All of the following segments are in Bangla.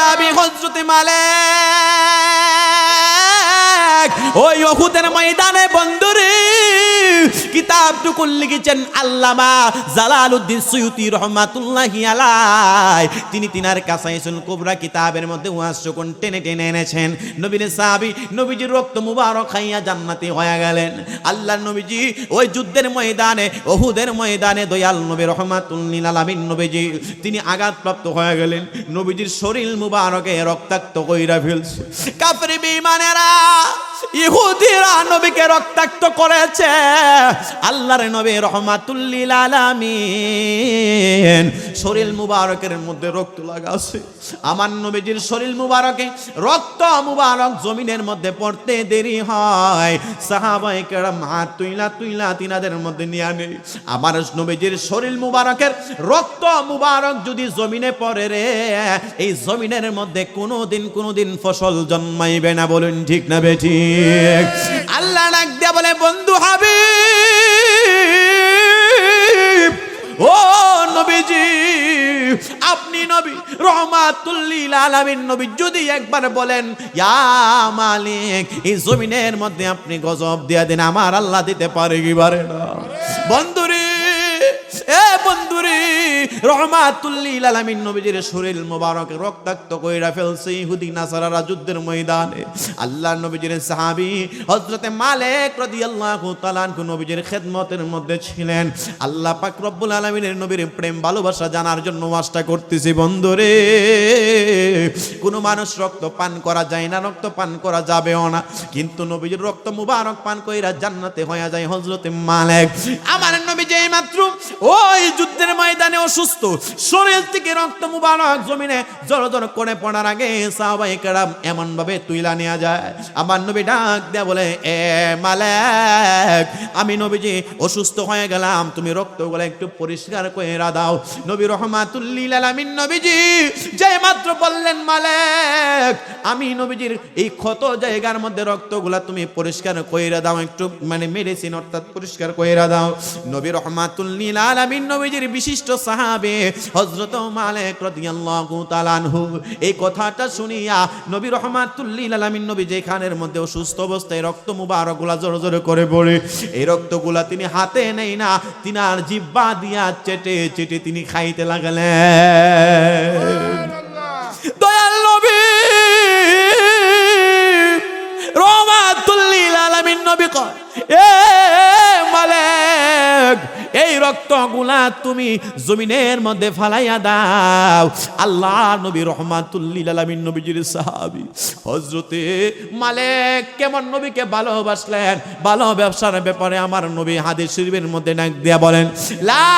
সাহাবী হযরতে মালিক। ওই ওহুদের ময়দানে বন্ধুরে কিতাবটুকু লিখেছেন আল্লামা জালালউদ্দিন সুয়ুতি রহমাতুল্লাহি আলাই তিনি তিনার কাসাইসুল কুবরা কিতাবের মধ্যে ওয়াসকুন টেনে টেনে এনেছেন। নবীর সাহাবী নবীজির রক্ত মুবারক খাইয়া জান্নাতি হয়ে গেলেন। আল্লাহর নবীজি ওই যুদ্ধের ময়দানে, ওহুদের ময়দানে দয়াল নবী রহমাতুল্লিল আলামিন নবীজি, তিনি আঘাতপ্রাপ্ত হয়ে গেলেন। নবীজির শরীর মুবারকে রক্তাক্ত কইরা ফেলছে। কাফের বেঈমানেরা, ইহুদিরা নবীকে রক্তাক্ত করেছে। আল্লাহর নবী রহমাতুল্লিল আলামিন। শরীর মুবারকের মধ্যে রক্ত লাগাছে আমার নবীজির শরীর মুবারকে রক্ত মুবারক জমিনের মধ্যে পড়তে দেরি হয়। কেরাম হাত তুইলা তুইলা তিনাদের মধ্যে আমার নবীজির শরীর মুবারকের রক্ত মুবারক যদি জমিনে পড়ে রে, এই জমিনের মধ্যে কোনো দিন কোনো দিন ফসল জন্মাইবে না বলুন ঠিক না বেঠিক আল্লাহ ডাক দিয়া বলে, বন্ধু হবে ও নবীজি, আপনি নবী, রহমাতুল্লিল আলামিন নবী, যদি একবার বলেন, ইয়া মালিক, এই জমিনের মধ্যে আপনি গজব দিয়া দিন, আমার আল্লাহ দিতে পারে কি পারে না? বন্ধুরে, এ বন্ধুরে, রহমাতুল্লিল আলামিন নবীজির শরীর মোবারক রক্তাক্ত কইরা ফেলছে ইহুদি নাসারারা যুদ্ধের ময়দানে। আল্লাহ নবীজির সাহাবী হযরতে মালিক রাদিয়াল্লাহু তাআলা আনহু নবীজির খেদমতের মধ্যে ছিলেন। আল্লাহ পাক রব্বুল আলামিনের নবীর প্রেম ভালোবাসা জানার জন্য ওয়াজটা করতেছি বন্ধুরে। কোন মানুষ রক্ত পান করা যায় না, রক্ত পান করা যাবেও না। কিন্তু নবীজির রক্ত মুবারক পান কইরা জান্নাতে হয়ে যায় হযরতে মালিক। আমার নবী যেই মাত্র ওই যুদ্ধের ময়দানে অসুস্থ। শরীর থেকে রক্ত মুবারক জমিনে জড় করে পড়ার আগে সাহাবাই কেরাম এমন ভাবে তুইলা নেওয়া যায়। আমার নবী ডাক দেয়া বলে, এ মালেক, আমি নবীজি অসুস্থ হয়ে গেলাম, তুমি রক্তগুলো একটু পরিষ্কার করে দাও। নবী রহমাতুল্লিল আলামিন নবীজি যে মাত্র বললেন, মালেক, আমি নবীজির এই ক্ষত জায়গার মধ্যে রক্তগুলা তুমি পরিষ্কার কইরা দাও, একটু মানে মেডিসিন অর্থাৎ পরিষ্কার কইরা দাও। নবী রহমাতুল্লিল আলামিন নবীজির বিশিষ্ট সাহাবে হযরত মালিক রাদিয়াল্লাহু তাআলা আনহু এই কথাটা শুনিয়া নবী রহমাতুল্লিল আলামিন নবী যেখানের মধ্যে অসুস্থ অবস্থায় রক্ত মুবারকগুলা জোরে জোরে করে পড়ে এই রক্তগুলা তিনি হাতে নেই না তিনার জিব্বা দিয়া চেটে চেটে তিনি খাইতে লাগলেন। দয়াল নবী! রহমাতুল্লিল আলামিন নবী কয় এ মালিক এই রক্তগুলা তুমি জমিনের মধ্যে ফালাইয়া দাও। আল্লাহ নবী রহমাতুল্লিল আলামিন নবীজির সাহাবী। হযরতে মালিক কেমন নবীকে ভালোবাসলেন? ভালো ব্যবসার ব্যাপারে আমার নবী হাদিস শরীফের মধ্যে নাক দিয়া বলেন, লা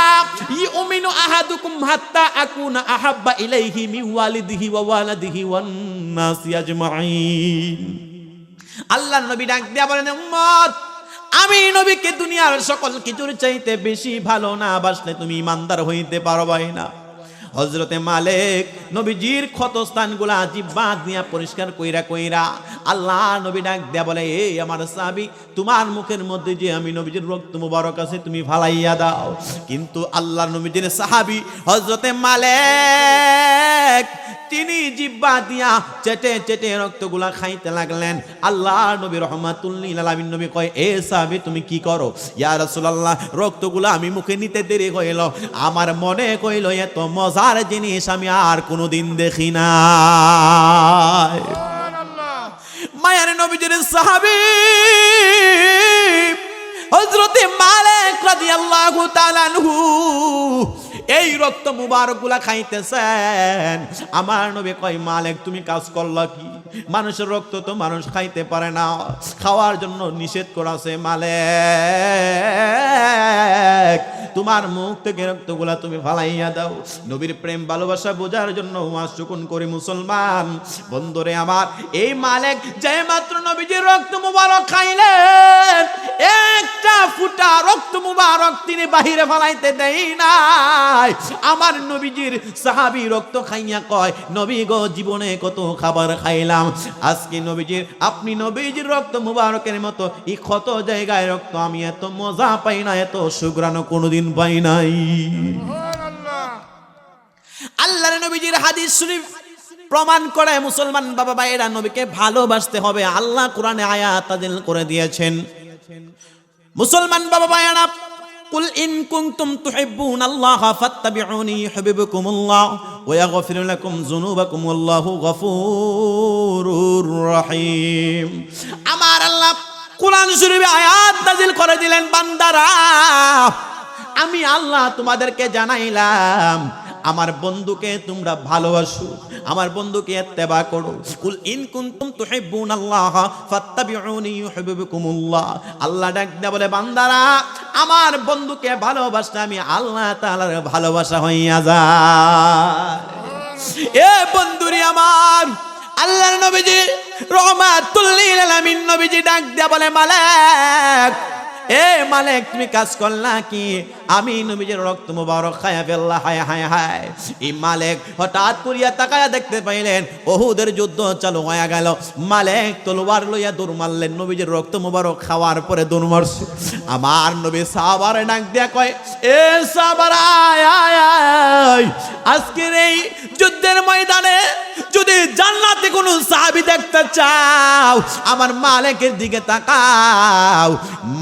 ইউমিনু আহাদুকুম হাত্তা আকুনা আহাব্বা ইলাইহি মিন ওয়ালিদিহি ওয়া ওয়ালাদিহি ওয়ান নাসি আজমাইন। আল্লাহ নবী ডাক দিয়া বলেন, উম্মত আমি নবীকে দুনিয়ার সকল কিছুর চাইতে বেশি ভালো না, বাসলে তুমি ইমানদার হইতে পারবাই না। হজরতে মালিক নবীজির ক্ষত স্থানগুলা জিব্বা দিয়া পরিষ্কার কইরা কইরা আল্লাহ নবী ডাক দেয়া বলে এই আমার সাহাবী, তোমার মুখের মধ্যে যে আমি নবীজির রক্ত মুবারক আছে, তুমি ফালাইয়া দাও। কিন্তু আল্লাহ নবীজির সাহাবী হজরতে মালিক, তিনি জিব্বা দিয়া চেটে চেটে রক্তগুলা খাইতে লাগলেন। আল্লাহ নবী রহমাতুল্লিল আলামিন নবী কয়, এ সাহাবী, তুমি কি করো? ইয়া রাসূলুল্লাহ, রক্তগুলা আমি মুখে নিতে দেরি হইল। আমার মনে কইল, এত মজার জিনিস আমি আর কোনোদিন দেখি না মায়ের নবীজির সাহাবি হজরতে মালিক রাদিয়াল্লাহু তাআলা আনহু এই রক্ত মুবারকগুলা খাইতেছেন। আমার নবী কয়, মালিক, তুমি কাজ করলা কি? মানুষের রক্ত তো মানুষ খাইতে পারে না। খাওয়ার জন্য নিষেধ করাছে মালিক। তোমার মুখ থেকে রক্তগুলা তুমি ফালাইয়া দাও। নবীর প্রেম, ভালোবাসা বোঝার জন্য ওয়াসুকুন করে মুসলমান। বন্ধুরে আমার, এই মালিক, যে মাত্র নবীজির রক্ত মুবারক খাইলেন রক্ত মুবারক তিনি বাহিরে ফালাইতে দেই নাই। আমার নবীজির সাহাবী রক্ত খাইয়া কয়, নবী গো, জীবনে কত খাবার খাইলাম। আজকে নবীজির, আপনি নবীজির রক্ত মুবারকের মতো এই ক্ষত জায়গায় রক্ত আমি এত মজা পাই না, এত সুগ্রানো কোনোদিন পাই নাই। আল্লাহর নবীজির হাদিস শরীফ প্রমাণ করে মুসলমান বাবা ভাইয়েরা, নবীকে ভালোবাসতে হবে। আল্লাহ কোরআনে আয়াত করে দিয়েছেন। মুসলমান বাবা ভাইয়েরা قل إن كنتم تحبون الله فاتبعوني يحببكم الله ويغفر لكم ذنوبكم والله غفور رحيم আমার আল্লাহ কোরআন শরীফে আয়াত নাজিল করে দিলেন বান্দারা আমি আল্লাহ তোমাদেরকে জানাইলাম আমার বন্ধুকে তোমরা ভালোবাসো, আমার বন্ধুকে ইত্তেবা করো। কুল ইন কুনতুম তুহিব্বুন আল্লাহ ফাত্তাবিউনি ইউহিব্বুকুমুল্লাহ। আল্লাহ ডাক বলে, বান্দারা, আমার বন্ধুকে ভালোবাসলে আমি আল্লাহ তাআলার ভালোবাসা হইয়া যায়। এ বন্ধুরি আমার, আল্লাহর নবীজি, রহমাতুল লিল আলামিন নবীজি ডাক দেয়া বলে, মালাক, এ মালিক তুমি কাজ করলা কি? আমি নবীজির রক্ত মুবারক খায়া ফেললা, হায় হায় হায়। এই মালিক হঠাৎ করিয়া তাকায়া দেখতে পাইলেন, ওহুদের যুদ্ধ চালু হয়ে গেল। মালিক তলোয়ার লইয়া দৌড় মারলেন, নবীজির রক্ত মুবারক খাওয়ার পরে দৌড় মারছে। আমার নবী সাহাবার ডাক দিয়া কয়, এ সাহাবার আজকের এই যুদ্ধের ময়দানে যদি জান্নাতে কোনো সাহাবি দেখতে চাও, আমার মালিকের দিকে তাকাও,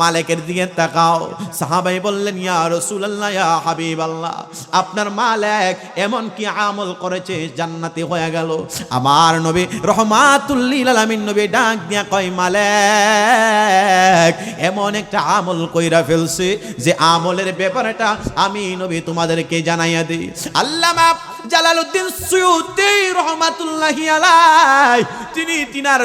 মালিকের দিকে তাকাও। সাহাবাই বললেন রাসূলুল্লাহ, ইয়া হাবিবাল্লাহ, আপনার মালিক এমন কি আমল করেছে, জান্নাতে হয়ে গেল। আমার নবী রহমাতুল লিল আলামিন নবী ডাক দিয়া কয়, মালিক, এমন একটা আমল কইরা ফেলছে যে আমলের ব্যাপারটা আমি নবী তোমাদেরকে জানাইয়া দিই। আল্লামা জালালউদ্দিন সুয়ুতি রহমাতুল্লাহি আলাই তিনি তিনার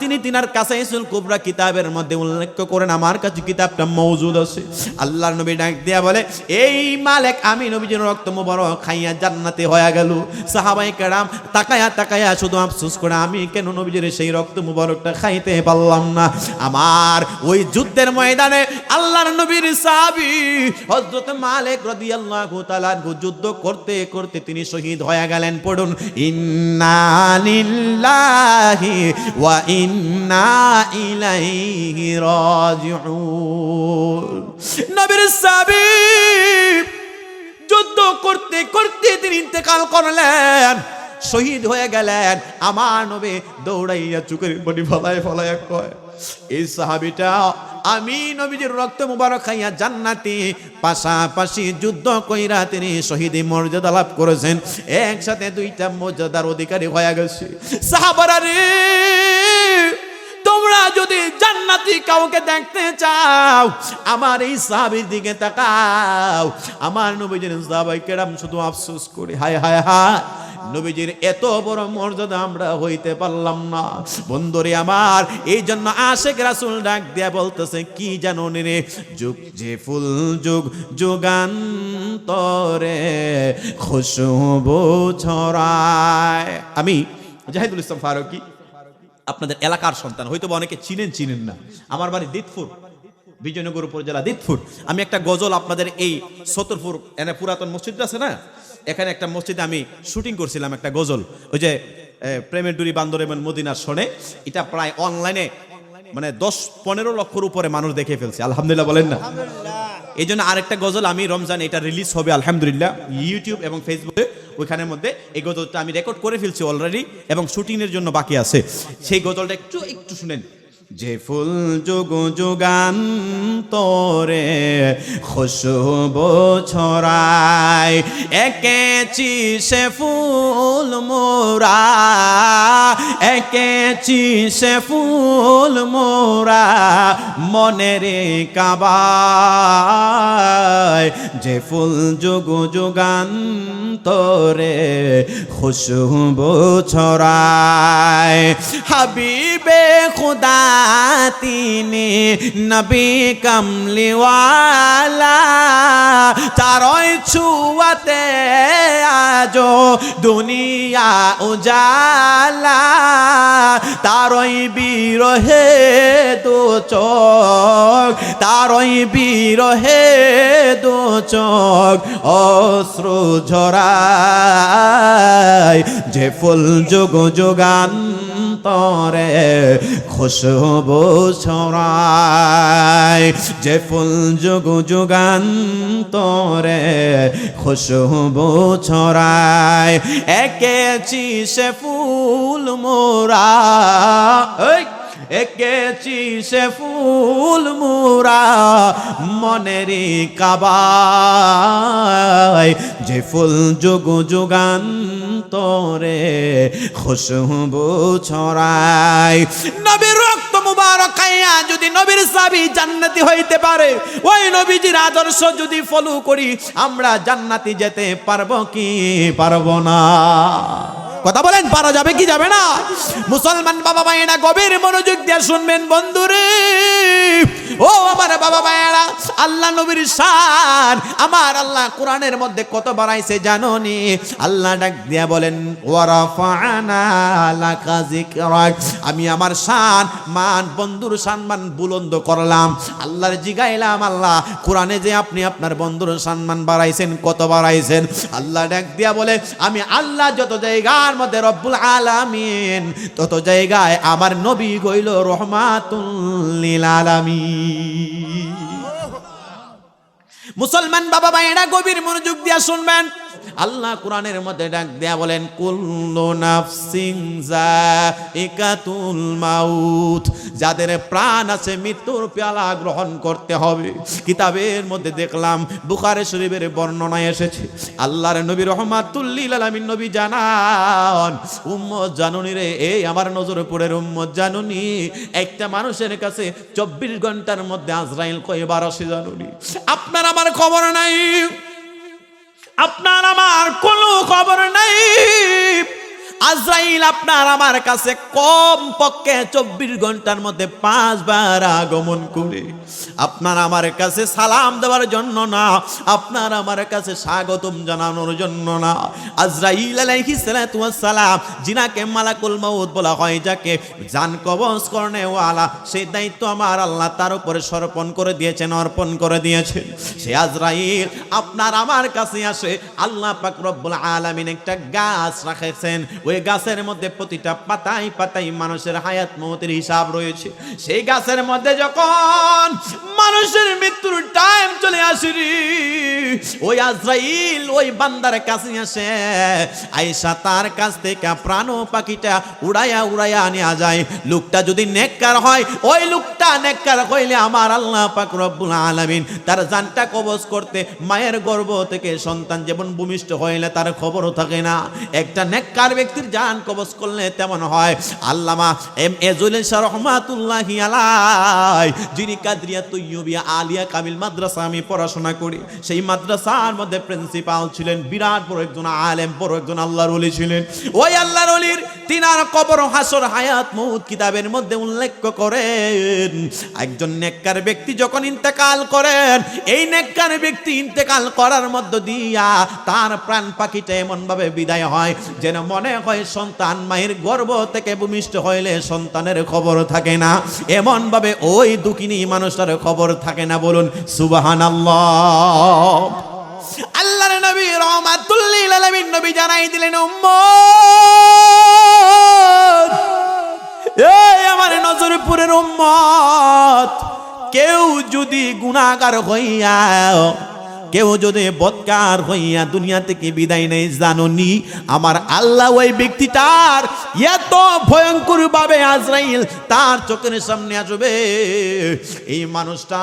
তিনি তিনার কাসাইসুল কুবরা কিতাবের মধ্যে উল্লেখ করেন, আমার কাছে কিতাবটা মওজুদ আছে। আল্লাহর নবী ডাক দিয়া বলে, এই মালিক, আমি নবীজির রক্ত মুবারক খাইয়া জান্নাতে হয়ে গেল। সাহাবাই কেরাম তাকায়া তাকায়া শুধু আফসোস করে, আমি কেন নবীজির সেই রক্ত মুবারকটা খাইতে পারলাম না? আমার ওই যুদ্ধের ময়দানে আল্লাহর নবীর সাহাবী হযরত মালিক রাদিয়াল্লাহু তাআলা যুদ্ধ করতে করতে তিনি শহীদ হয়ে গেলেন। পড়ুন, ইন্না লিল্লাহি ওয়া ইন্না ইলাইহি রাজিউন। নবীর সাহাবী যুদ্ধ করতে করতে তিনি ইন্তেকাল করলেন। শহীদ হয়ে গেলেন। আমার নবে দৌড়াইয়া চুকের বডি ফলায় ফলায় কয় এই সাহাবিটা, আমি নবীজির রক্ত মুবারক খাইয়া জান্নাতি। পাশাপাশি যুদ্ধ কইরা তিনি শহীদ মর্যাদা লাভ করেছেন। একসাথে দুইটা মর্যাদার অধিকারী হয়ে গেছে। সাহাবারা রে তোমরা যদি জান্নাতি কাউকে দেখতে চাও, আমার এই সাহাবির দিকে তাকাও। আমার নবীজির সাহাবাই কেরাম শুধু আফসোস করে, হায় হায় হায়, নবীজির এত বড় মর্যাদা আমরা হইতে পারলাম না। বন্ধুরে আমার এই জন্য আশেক রাসুল ডাক দিয়া বলতেছে, কি জানো রে যুগ যে ফুল, যুগ যুগান্তরে খুশবু ছড়ায়। আমি জাহিদুল ইসলাম ফারুকি আপনাদের এলাকার সন্তান। হয়তো বা অনেকে চিনেন চিনেন না। আমার বাড়ি দিতপুর, বিজয়নগর উপজেলা দিতপুর। আমি একটা গজল আপনাদের এই সতরপুর, এনে পুরাতন মসজিদ আছে না? এখানে একটা মসজিদে আমি শুটিং করছিলাম একটা গজল। ওই যে প্রেমের ডুরি বান্দরেমন মদিনার শোনে এটা প্রায় অনলাইনে মানে দশ পনেরো লক্ষর উপরে মানুষ দেখে ফেলছে। আলহামদুলিল্লাহ বলেন না? এই জন্য আরেকটা গজল আমি রমজান এটা রিলিজ হবে, আলহামদুলিল্লাহ ইউটিউব এবং ফেসবুকে ওইখানের মধ্যে। এই গজলটা আমি রেকর্ড করে ফেলছি অলরেডি এবং শুটিংয়ের জন্য বাকি আছে। সেই গজলটা একটু একটু শুনেন। যে ফুল যোগ যোগান তোরে খুশব ছড়ায় একেচি সে ফুল মোরা একেচি সে ফুল মোরা মনের কাবায়। যে ফুল যোগ যোগান তোরে খুশব ছড়ায়, হাবিবে খুদা তিনি নবী কমলিওয়ালা। তারই ছুয়াতে আজো দুনিয়া উজালা। তারই বিরহে দু চোখ, তারই বিরহে দু চোখ, অশ্রু ঝরায়। যে ফুল যোগ যোগান তরে খুশবু ছড়ায় যে ফুল যুগ যুগান তরে খুশবু ছড়ায় একেছি সে ফুল মোরা একেছি সে ফুল মুরা মনেরই কাবায়। যে ফুল যুগ যুগান তোরে খুশবু ছড়ায় নবীর যদি নবীর সাবি জান্নাতি হইতে পারে, ওই নবীজির আদর্শ যদি ফলো করি, আমরা জান্নাতি যেতে পারব কি পারব না? কথা বলেন, পারা যাবে কি যাবে না? মুসলমান বাবা ভাইয়েরা গভীর মনোযোগ দিয়ে শুনবেন বন্ধুরে। ও আমার বাবা ভাইয়েরা আল্লাহ নবীর শান, আমার আল্লাহ কোরআনের মধ্যে কত বাড়াইছে জানো নি? আল্লাহ ডাক দিয়া বলেন, ওয়ারাফানা লাকা যিকরাক। আমি আমার শান, মান, বন্ধুর সম্মান বুলন্দ করলাম। আল্লাহর জিগাইলাম, আল্লাহ, কোরআনে যে আপনি আপনার বন্ধুর সম্মান বাড়াইছেন, কত বাড়াইছেন? আল্লাহ ডাক দিয়া বলে, আমি আল্লাহ যত জায়গার মধ্যে রব্বুল আলামিন, তত জায়গায় আমার নবী গইল রহমাতুল্লিল আলামিন। মুসলমান বাবা ভাইয়েরা গভীর মনোযোগ দিয়া শুনবেন। আল্লাহ কোরআনের মধ্যে ডাক দেয়া বলেন, কুল্লু নাফসিং জাইকাতুল মাউত যাদের প্রাণ আছে মৃত্যুর পেয়ালা গ্রহণ করতে হবে। কিতাবের মধ্যে দেখলাম, বুখারে শরীফের বর্ণনা এসেছে, আল্লাহর নবী রহমাতুল্লিল আলামিন নবী জানান, উম্মত জানুনি রে, এই আমার নজরপুরের উম্মত জানুনি, একটা মানুষের কাছে চব্বিশ ঘণ্টার মধ্যে আজরাইল কয়বার আসে জানুনি। আপনার আমার খবর নাই। আপনার আমার কোনো খবর নাই। আজরাইল, আপনার আমার কাছে কম পক্ষে চব্বিশ ঘণ্টার মধ্যে পাঁচবার আগমন করে। আপনার আমার কাছে সালাম দেওয়ার জন্য না, আপনার আমার কাছে স্বাগতম জানানোর জন্য না। আজরাইল ওয়াস সালাম জিনাকে মালাকুল মাউত বলা হয়, যাকে জান কবজ করনে ওয়ালা সেই দায়িত্ব আমার আল্লাহ তার উপরে সর্পণ করে দিয়েছেন, অর্পণ করে দিয়েছেন। সে আজরাইল, আপনার আমার কাছে আসে, আল্লাহ পাক আলামিন একটা গাছ রাখেছেন ওই গাছের মধ্যে প্রতিটা পাতায় পাতায় মানুষের হায়াত মৌতের হিসাব রয়েছে। সেই গাছের মধ্যে যখন মানুষের মৃত্যুর টাইম চলে আসি ওই আজরাইল, ওই বান্দার কাছে আসে। আয়েশা তার কাছ থেকে প্রাণ পাখিটা উড়াইয়া উড়াইয়া নেওয়া যায়। লোকটা যদি নেককার হয়, ওই লোকটা নেককার হইলে আমার আল্লাহ পাক রব্বুল আলামিন তার জানটা কবজ করতে মায়ের গর্ভ থেকে সন্তান যেমন ভূমিষ্ঠ হইলে তার খবরও থাকে না। একটা নেককার ব্যক্তির জান কবজ করলে তেমন হয়। আল্লামা এম এজুল শাহ রহমাতুল্লাহি আলাই যিনি কাদরিয়া তৈয়বিয়া আলিয়া কামিল মাদ্রাসা আমি পড়াশোনা করি। সেই মাদ্রাসার মধ্যে প্রিন্সিপাল ছিলেন, বিরাট বড় একজন আলেম, বড় একজন আল্লাহর ওলি ছিলেন। ওই আল্লাহর ওলির তিনার কবর হাসর হায়াত মৌত কিতাবের মধ্যে উল্লেখ করেন, একজন নেককার ব্যক্তি যখন ইন্তেকাল করেন, এই নেককার ব্যক্তি ইন্তেকাল করার মধ্য দিয়া তার প্রাণ পাখিটা এমন ভাবে বিদায় হয়, যেন মনে হয় সন্তান, মায়ের গর্ব থেকে ভূমিষ্ঠ হইলে সন্তানের খবর থাকে না। এমন ভাবে ওই দুঃখিনী মানুষটার খবর থাকে না বলুন সুবাহান আল্লাহর নবী রহমাতুল্লিল আলামিন নবী জানাই দিলেন, উম্মত, এই আমার নজরপুরের উম্মত, কেউ যদি গুণাগার হইয়া কেউ যদি বৎকার হইয়া দুনিয়া থেকে বিদায় নেই জানুনি আমার আল্লাহ ওই ব্যক্তিটার এত ভয়ঙ্কর ভাবে আজরাইল তার চোখের সামনে আসবে। এই মানুষটা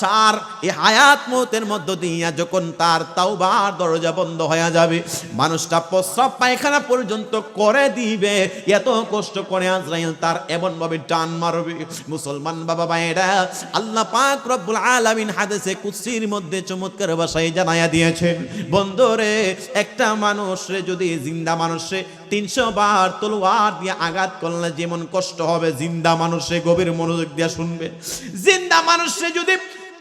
সার, এই হায়াত মতের মধ্য দিয়া যখন তার তাওবার দরজা বন্ধ হয়ে যাবে, মানুষটা প্রস্রাব পায়খানা পর্যন্ত করে দিবে। এত কষ্ট করে আজরাইল তার এমন ভাবে টান মারবে। মুসলমান বাবা ভাইয়েরা আল্লাহ পাক রব্বুল আলামিন হাদিসে কুদসির মধ্যে চমৎকার ভাষায় জানায়া দিয়েছেন বন্ধরে একটা মানুষরে যদি জিন্দা মানুষে তিনশো বার তলোয়ার দিয়ে আঘাত করলে যেমন কষ্ট হবে জিন্দা মানুষে গভীর মনোযোগ দিয়ে শুনবে। জিন্দা মানুষে যদি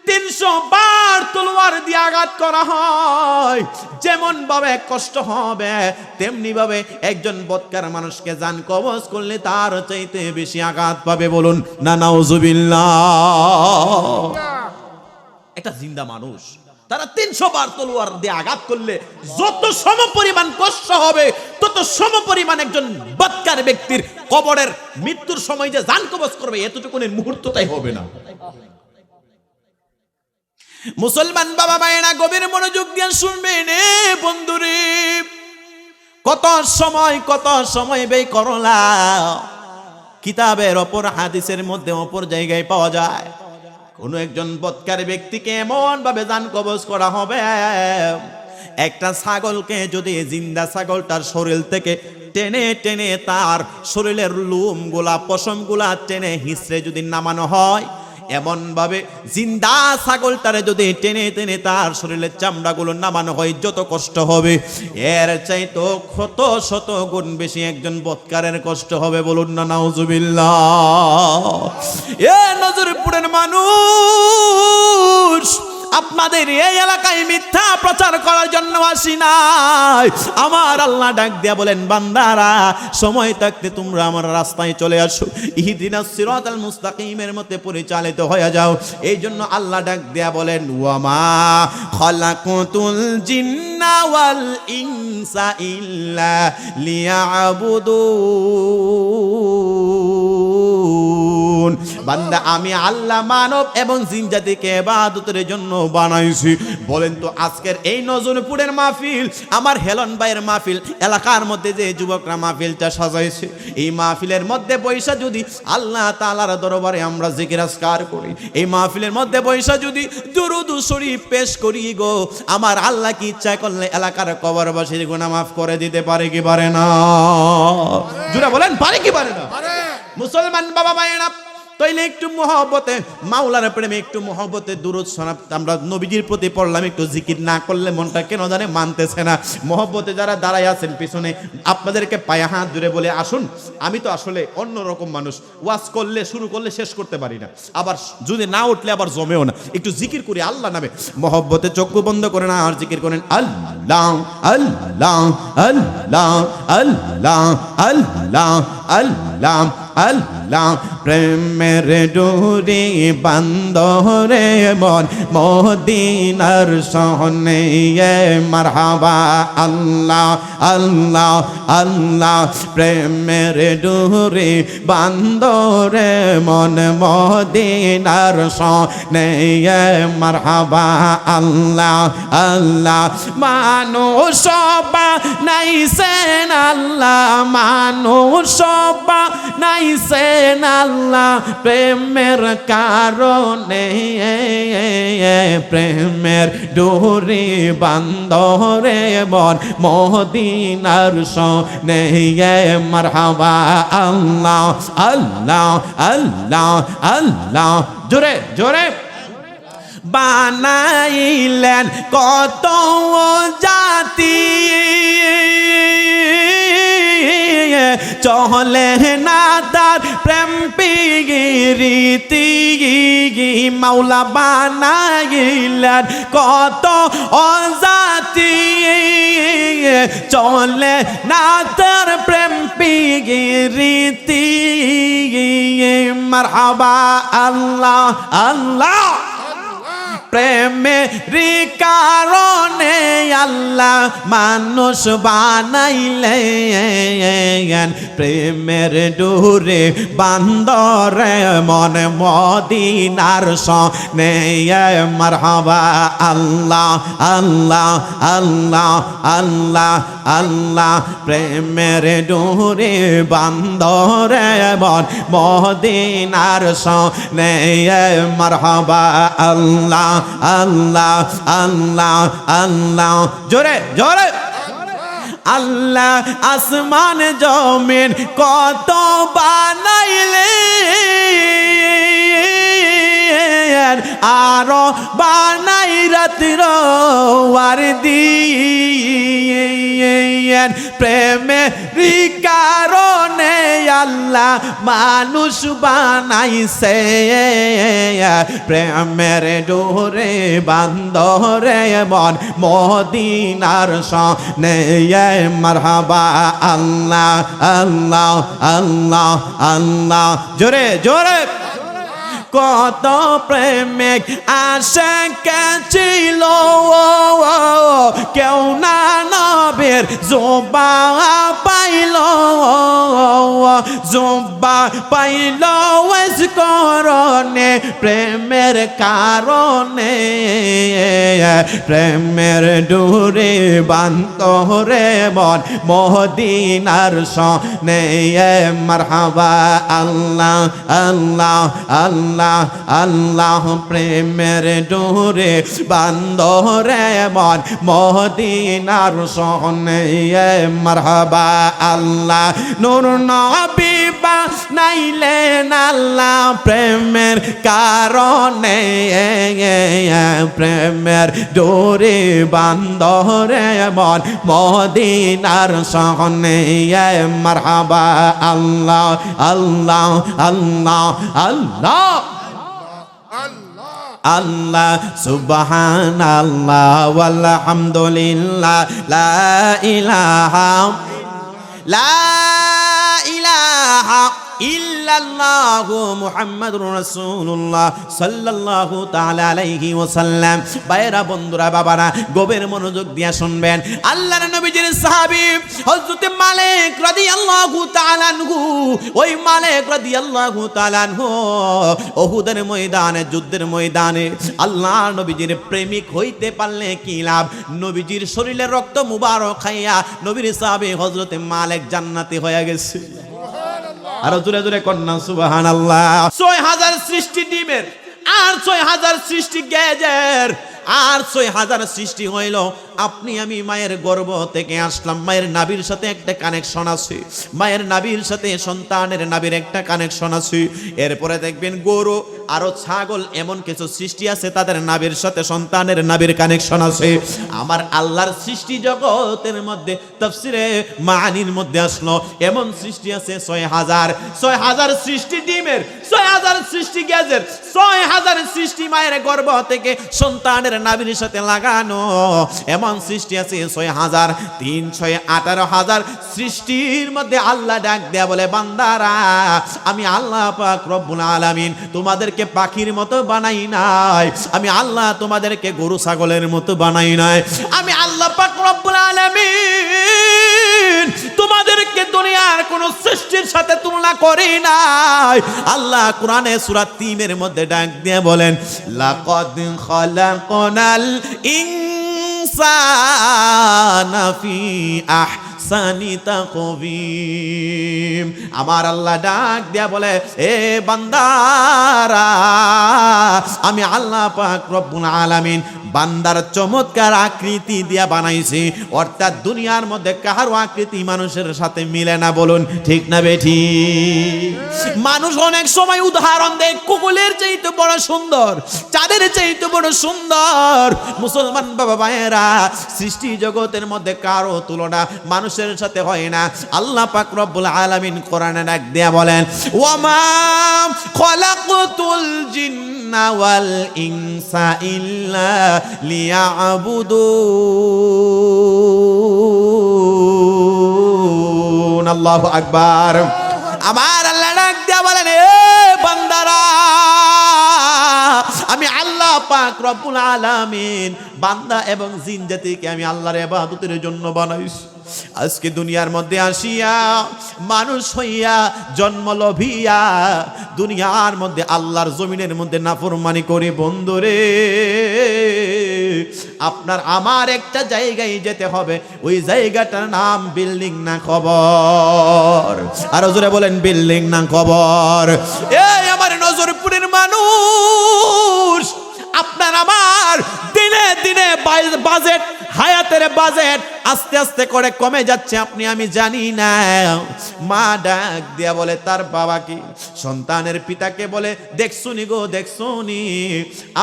তিনশো বার তলোয়ার দিয়ে আঘাত করা হয় যেমন ভাবে কষ্ট হবে তেমনি ভাবে একজন বৎকার মানুষকে জান কবজ করলে তার চাইতে বেশি আঘাত পাবে বলুন না নাউজুবিল্লাহ। একটা জিন্দা মানুষ তারা তিনশো বার তলোয়ার দিয়ে আঘাত করলে যত সম পরিমাণ কষ্ট হবে, তত সম পরিমাণ একজন বৎকার ব্যক্তির কবরের মৃত্যুর সময় যে জান কবজ করবে এতটুকুনের মুহূর্তটাই হবে না। মুসলমান বাবা মায়েরা গভীর মনোযোগ দিয়ে শুনবেন বন্ধুরে, কত সময় কত সময় ব্যয় করলা? কিতাবের অপর হাদিসের মধ্যে অপর জায়গায় পাওয়া যায়। কোন একজন বৎকার ব্যক্তিকে এমনভাবে দান কবজ করা হবে। একটা ছাগলকে যদি জিন্দা ছাগল তার শরীর থেকে টেনে টেনে তার শরীরের লুম পশমগুলা পশম গোলা টেনে হিসড়ে যদি নামানো হয় এমন ভাবে জিন্দা ছাগলটারে যদি টেনে টেনে তার শরীরের চামড়াগুলো নামানো হয়, যত কষ্ট হবে। এর চাইতো ক্ষত শত গুণ বেশি একজন বৎকারের কষ্ট হবে বলুন না, নাউজুবিল্লাহ। এ নজরপুরের মানুষ আপনাদের এই এলাকায় মিথ্যা প্রচার করার জন্য আসি নাই। আমার আল্লাহ ডাক দিয়া বলেন, বান্দারা, সময় থাকতে তোমরা আমার রাস্তায় চলে আসো। ইহদিনা সিরাতাল মুস্তাকিমের মধ্যে পরিচালিত হয়ে যাও। এই জন্য আল্লাহ ডাক দিয়া বলেন, ওয়ামা খালাকুতুল জিন্না ওয়াল ইনসা ইল্লা লিয়াবুদুন বান্দা আমি আল্লাহ মানব এবং জিন জাতিকে ইবাদতের জন্য বানাইছি। বলেন তো আজকের এই নজরপুরের মাহফিল আমার হেলন ভাইয়ের মাহফিল এলাকার মধ্যে যে যুবকরা মাহফিলটা সাজাইছে এই মাহফিলের মধ্যে পয়সা যদি আল্লাহ তাআলার দরবারে আমরা জিকির আজকার করি এই মাহফিলের মধ্যে পয়সা যদি দুরুদ শরীফ পেশ করি গো আমার আল্লাহ কি ইচ্ছা করলে এলাকার কবরবাসীর গুনাহ মাফ করে দিতে পারে কি পারে না? জুড়ে বলেন পারে কি পারে না? মুসলমান বাবা মায়েরা তাইলে একটু মহব্বতে, মাওলার প্রেমে একটু মহব্বতে দূরত শোনা আমরা নবীজির প্রতি পড়লাম, একটু জিকির না করলে মনটা কেন জানে মানতেছে না। মহব্বতে যারা দাঁড়ায় আছেন পিছনে, আপনাদেরকে পায়ে হাত জুড়ে বলে আসুন, আমি তো আসলে অন্য রকম মানুষ, ওয়াজ করলে, শুরু করলে শেষ করতে পারি না। আবার যদি না উঠলে আবার জমেও না। একটু জিকির করি আল্লাহ নামে। মহব্বতে চক্ষু বন্ধ করে না আর জিকির করেন, আল্লাহ আল্লাহ আল্লাহ আল্লাহ আল্লাহ আল্লাহ আল্লাহ প্রেমের ডোরে বান্দরে মন মদিনার সহনে মারহাবা, আল্লাহ আল্লাহ আল্লাহ। প্রেমের ডোরে বান্দরে মন মদিনার সহনে মারহাবা, আল্লাহ আল্লাহ। মানুষ নাইছেন আল্লাহ, মানুষ নাইছেন আল্লাহ, প্রেমের কারণে, প্রেমের ডোরে বান্দরে বন মদিনার সনে, মারহাবা আল্লাহ আল্লাহ আল্লাহ আল্লাহ। জোরে জোরে। বানাইলেন কত জাতি। চলে না তার প্রেম রীতি মাওলা বানাইলেন কত অজাতি। চলে না তার প্রেম রীতি মারহাবা আল্লাহ আল্লাহ। প্রেমের কারণে আল্লাহ মানুষ বানাইলেন। প্রেমের ডোরে বান্দরে মন মদিনার সনে মারহাবা আল্লাহ আল্লাহ আল্লাহ আল্লাহ আল্লাহ। প্রেমের ডোরে বান্দরে মন মদিনার সনে মারহাবা আল্লাহ। আল্লাহ আল্লাহ আল্লাহ। জোরে জোরে। আল্লাহ, আসমান, জমিন কত বানাইলে? আরও বানাই রাত্র আর দিয়েন প্রেমে কারণে আল্লাহ মানুষ বানাইছে। প্রেমের ডোরে বান্দরে মন মদিনার সনে মারহাবা আল্লাহ আল্লাহ আল্লাহ আল্লাহ। জোরে জোরে। কত প্রেমিক আশা ছিল কেউ না নবের জোবা পাইল জোবা পাইল করনে প্রেমের কারণে, প্রেমের ডুরে বান্ত রে মন, মহদিনার সনে মারহাবা আল্লাহ আল্লাহ আল্লাহ। আল্লাহ আল্লাহ প্রেমের ডোরে বান্দরে মন মহদিনার সনে মারহাবা আল্লাহ। নুর নবী নাইলেন আল্লাহ প্রেমের কারণে প্রেমের ডোরে বান্দরে মন মদিনার সহনে মারহাবা আল্লাহ আল্লাহ আল্লাহ আল্লাহ। আল্লাহ সুবহান আল্লাহ আলহামদুলিল্লাহ লা ইলাহা লা ইলাহা ইল্লাল্লাহু মুহাম্মাদুর রাসূলুল্লাহ সাল্লাল্লাহু তাআলা আলাইহি ওয়াসাল্লাম। বাইরা বন্ধুরা, বাবারা, গভীর মনোযোগ দিয়ে শুনবেন। আল্লাহর নবীজির সাহাবী হযরত মালিক রাদিয়াল্লাহু তাআলা আনহু, ওই মালিক রাদিয়াল্লাহু তাআলা আনহু, ওহুদের ময়দানে, যুদ্ধের ময়দানে আল্লাহ নবীজির প্রেমিক হইতে পারলে কি লাভ? নবীজির শরীরে রক্ত মুবারক খাইয়া নবীর সাহাবী হযরত মালিক জান্নাতি হয়ে গেছে। আরও জোরে জোরে কন্যা সুবাহান আল্লাহ ছয় হাজার সৃষ্টি ডিমের, আর ছয় হাজার সৃষ্টি গ্যাজের, আর ছয় হাজার সৃষ্টি হইল, আপনি আমি মায়ের গর্ব থেকে আসলাম। মায়ের নাবির সাথে একটা কানেকশন আছে। মায়ের নাবির সাথে সন্তানের নাবির একটা কানেকশন আছে। এরপরে দেখবেন গরু আরও ছাগল এমন কিছু সৃষ্টি আছে, তাদের নাবির সাথে সন্তানের নাবির কানেকশন আছে। আমার আল্লাহর সৃষ্টি জগতের মধ্যে, তফসিরে মানির মধ্যে আসলো। এমন সৃষ্টি আছে ছয় হাজার। ছয় হাজার সৃষ্টি ডিমের, ছয় হাজার সৃষ্টি গ্যাসের, ছয় হাজার সৃষ্টি মায়ের গর্ভ থেকে সন্তানের নাবির সাথে লাগানো। এমন সৃষ্টি আছে ছয় হাজার। তিন, ছয়, আঠারো হাজার সৃষ্টির মধ্যে আল্লাহ ডাক দেয়া বলে, বান্দারা, আমি আল্লাহ পাক রব্বুল আলামিন তোমাদেরকে পাখির মতো বানাই নাই। আমি আল্লাহ তোমাদেরকে গরু, ছাগলের মতো বানাই নাই। আমি আল্লাহ পাক তোমাদেরকে দুনিয়ার কোন সৃষ্টির সাথে তুলনা করি নাই। আল্লাহ কোরআনে সূরা তিনের মধ্যে ডাক দিয়ে বলেন, লাকাদ খালাকনাল ইনসানা ফি আমার আল্লাহ ডাক দিয়া বলে, এ বান্দারা, আমি আল্লাহ পাক রব্বুল আলামিন বান্দার চমৎকার আকৃতি দিয়া বানাইছি। অর্থাৎ দুনিয়ার মধ্যে কাহারও আকৃতি মানুষের সাথে মিলে না বলুন, ঠিক না বেঠি? মানুষ অনেক সময় উদাহরণ দেয় কুকুলের চাইতে বড় সুন্দর, চাঁদের চাইতে বড় সুন্দর, মুসলমান বাবা ভাইয়েরা সৃষ্টি জগতের মধ্যে কারও তুলনা মানুষের সাথে হয় না। আল্লাহ পাক রব্বুল আলামিন কোরআনে ডাক দেয়া বলেন, ওয়ামা খলাকুতুল জিন্না ওয়াল ইনসা ইল্লা লিয়াবুদুন। আল্লাহু আকবার। আমার পাক রব্বুল আলামিন, বান্দা এবং জিন জাতিকে আমি আল্লাহর ইবাদতের জন্য বানাইছি। আজকে দুনিয়ার মধ্যে আসিয়া, মানুষ হইয়া, জন্ম লভিয়া, দুনিয়ার মধ্যে আল্লাহর জমিনের মধ্যে নাফরমানি করে বন্ধুরে আপনার আমার একটা জায়গায় যেতে হবে, ওই জায়গাটার নাম বিল্ডিং না খবর। আর জোরে বলেন, বিল্ডিং না খবর। এই আমার নজরপুরের মানুষ বাজেট হায়াতের বাজেট আস্তে আস্তে করে কমে যাচ্ছে, আপনি আমি জানি না। মা ডাক দিয়া বলে, তার বাবাকে সন্তানের পিতাকে বলে, দেখছুনি গো, দেখছুনি।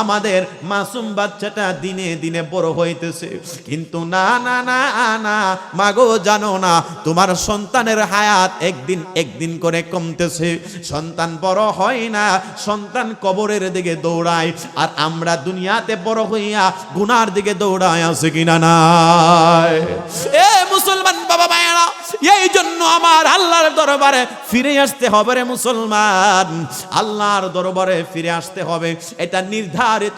আমাদের মাসুম বাচ্চাটা দিনে দিনে বড় হইতেছে। কিন্তু না না না না মাগো জানো না, তোমার সন্তানের হায়াত একদিন একদিন করে কমতেছে। সন্তান বড় হয় না, সন্তান কবরের দিকে দৌড়ায়। আর আমরা দুনিয়াতে বড় হইয়া গুনার দিকে দৌড়ায় আছে কিনা নাই। এ মুসলমান বাবা মায়েরা, এই জন্য আমার আল্লাহর দরবারে ফিরে আসতে হবে রে মুসলমান। আল্লাহর দরবারে ফিরে আসতে হবে, এটা নির্ধারিত